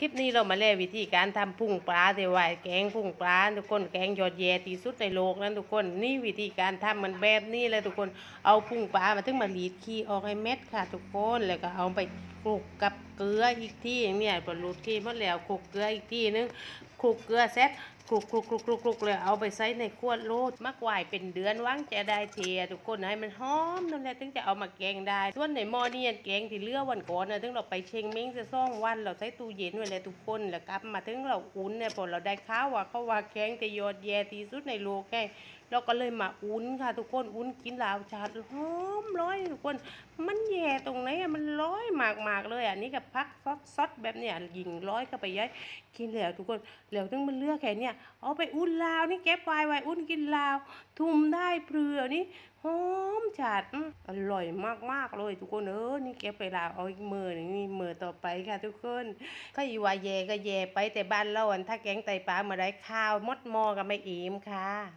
คลิปนี้เรามาเล่วิธีการทำพุ่งปลาเทวายแกงพุ่งปลาทุกคนแกงยอดแย่ที่สุดในโลกนั้นทุกคนนี่วิธีการทำมันแบบนี้เลยทุกคนเอาพุ่งปลามาถึงมาหลีดขี้ออกให้เม็ดค่ะ ทุกคนแล้วก็เอาไปคลุกกับเกลืออีกที่เนี่ยผลลูดขี้หมดแล้วคลุกเกลืออีกที่นึงคลุกเกลือเสร็จ คลุกคลุกคลุกคลุกคลุกเลยเอาไปใส่ในขวดโลดมักไว้เป็นเดือนว่างจะได้เทียทุกคนให้มันหอมนั่นแหละถึงจะเอามาแกงได้ ส่วนในหม้อนี่แกงที่เลือวันก่อนนะถึงเราไปเชงเม้งจะซ่องวันเราใส่ตู้เย็นไว้เลยทุกคนแล้วกลับมาถึงเราอุ่นเนี่ยพอเราได้ข้าวว่าเขาว่าแกงแต่ยอดแย่ที่สุดในโลกไงเราก็เลยมาอุ่นค่ะทุกคนอุ่นกินลาวชาดหอมร้อยทุกคน มันแย่ตรงไหนอะมันร้อยมากๆเลยอะนี่กับพักซอสซอสแบบเนี้ยยิงร้อยเข้าไปย้ายกินแล้วทุกคนแล้วถึงมันเลือกแค่เนี้ยเอาไปอุ่นลาวนี่เก็บไว้ไว้อุ่นกินลาว ทุ่มได้เปลือนี่หอมจัดอร่อยมากๆเลยทุกคนเออนี่เก็บไปลาวเอาอีกมือหนึงนี่มือต่อไปค่ะทุกคนก็อีว่าแย่ก็แย่ไปแต่บ้านเราอันถ้าแกงไตปลามาได้ข้าวมดหมอก็ไม่อิ่มค่ะ